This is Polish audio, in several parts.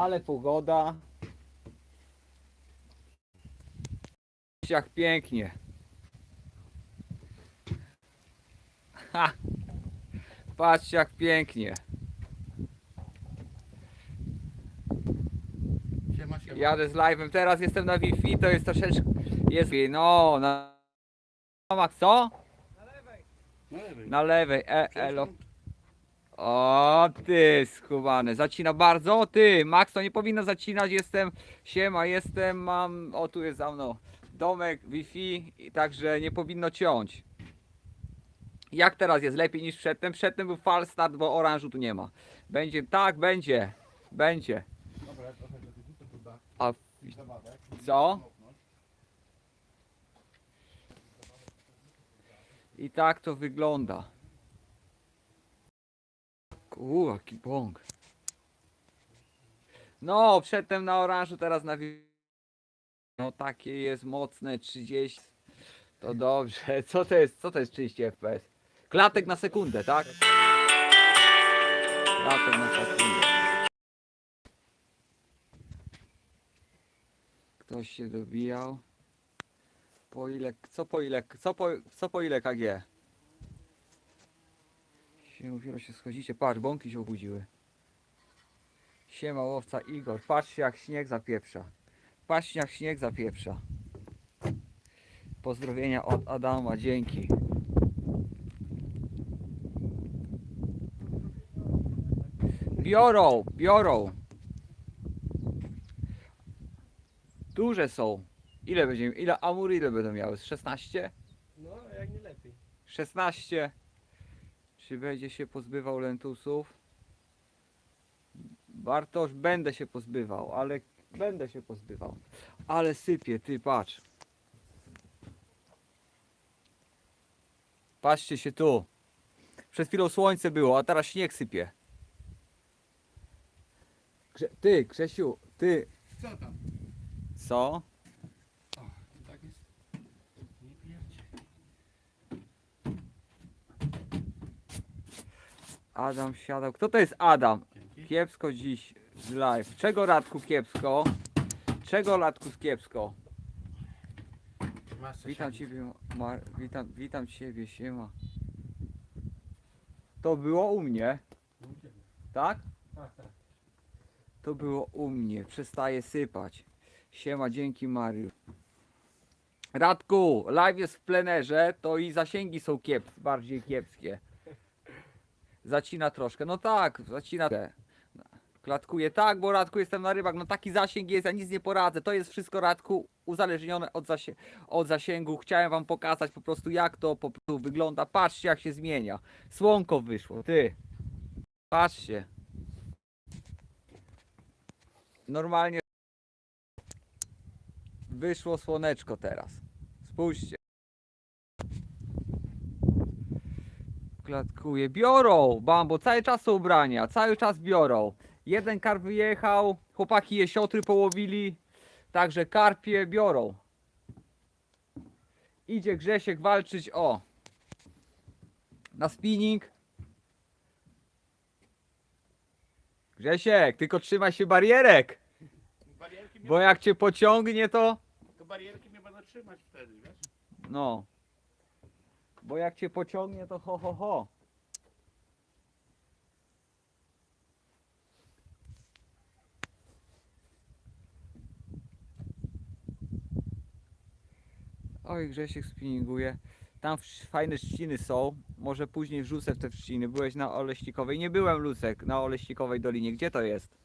Ale pogoda. Jak pięknie. Ha! Patrzcie jak pięknie. Siema, siema. Jadę z live'em. Teraz jestem na Wi-Fi, to jest troszeczkę. Jest no na. Max, co? Na lewej. Na lewej. E, elo. O, ty skubany. Zacina bardzo. Ty, Max, to nie powinno zacinać. Jestem. Siema, jestem. Mam. O, tu jest za mną. Domek, Wi-Fi. I także nie powinno ciąć. Jak teraz jest? Lepiej niż przedtem? Przedtem był fal start, bo oranżu tu nie ma. Będzie, tak, będzie. Będzie. Dobra, trochę do tyłu, to A zabawek. co? I tak to wygląda. Uuu, jaki bąk. No, przedtem na oranżu, teraz na No takie jest mocne 30. To dobrze. Co to jest? Co to jest 30 fps? Klatek na sekundę, tak? Klatek na sekundę. Ktoś się dobijał. Po ile, co po ile, co po, co po ile KG? Się dopiero się schodzicie, patrz, bąki się obudziły. Siema łowca Igor, patrzcie jak śnieg zapieprza. Patrzcie jak śnieg zapieprza. Pozdrowienia od Adama, dzięki. Biorą, biorą. Duże są. Ile będzie, ile amury ile będą miały? Z 16? No, jak nie lepiej. 16. Czy będzie się pozbywał lentusów? Bartosz, będę się pozbywał, ale będę się pozbywał. Ale sypie, ty patrz. Patrzcie się tu. Przed chwilą słońce było, a teraz śnieg sypie. Ty, Grzesiu, ty, Co tam? co? O, tak jest. Nie pierdzie. Adam siadał. Kto to jest Adam? Kiepsko dziś z live. Czego Radku kiepsko? Czego Radku kiepsko? Masz coś Witam tam? ciebie, Mar- witam, witam ciebie, siema. To było u mnie, tak. To było u mnie. Przestaje sypać. Siema, dzięki Mariusz. Radku, live jest w plenerze, to i zasięgi są kiep, bardziej kiepskie. Zacina troszkę. No tak, zacina. Klatkuje tak, bo Radku jestem na rybach. No taki zasięg jest, ja nic nie poradzę. To jest wszystko Radku uzależnione od, od zasięgu. Chciałem wam pokazać po prostu jak to po prostu wygląda. Patrzcie jak się zmienia. Słonko wyszło, ty. Patrzcie. Normalnie wyszło słoneczko teraz. Spójrzcie. Klatkuje. Biorą, bambo, cały czas są ubrania, cały czas biorą. Jeden karp wyjechał, chłopaki jesiotry połowili, także karpie biorą. Idzie Grzesiek walczyć o na spinning. Grzesiek, tylko trzymaj się barierek, Barierki mnie, bo jak cię pociągnie to to barierki mnie będą trzymać wtedy, wiesz? no. Bo jak cię pociągnie to ho ho ho. Oj, Grzesiek spinninguje. Tam fajne trzciny są. Może później wrzucę w te trzciny. Byłeś na Oleścikowej. Nie byłem, Lucek, na Oleścikowej Dolinie. Gdzie to jest?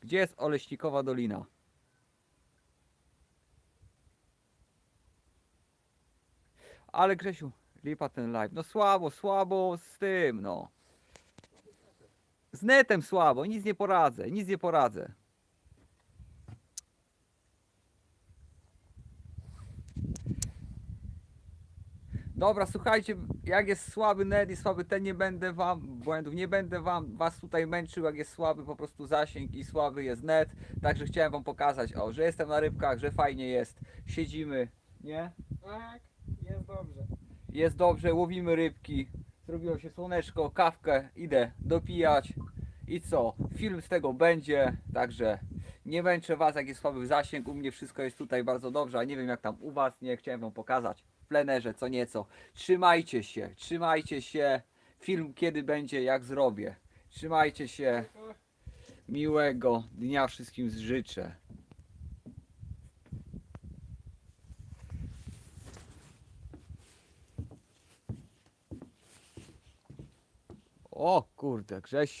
Gdzie jest Oleścikowa Dolina? Ale Grzesiu, lipa ten live. No słabo, słabo z tym, no. Z netem słabo, nic nie poradzę, nic nie poradzę. Dobra, słuchajcie, jak jest słaby net i słaby ten, nie będę wam, błędów, nie będę wam, was tutaj męczył, jak jest słaby po prostu zasięg i słaby jest net. Także chciałem wam pokazać, o, że jestem na rybkach, że fajnie jest, siedzimy, nie? Tak, jest dobrze. Jest dobrze, łowimy rybki. Zrobiło się słoneczko, kawkę, idę dopijać. I co? Film z tego będzie, także nie męczę was, jak jest słaby zasięg. U mnie wszystko jest tutaj bardzo dobrze, a nie wiem jak tam u was, nie chciałem wam pokazać w plenerze co nieco. Trzymajcie się, trzymajcie się. Film kiedy będzie, jak zrobię. Trzymajcie się. Miłego dnia wszystkim życzę. O kurde, Grzesiu.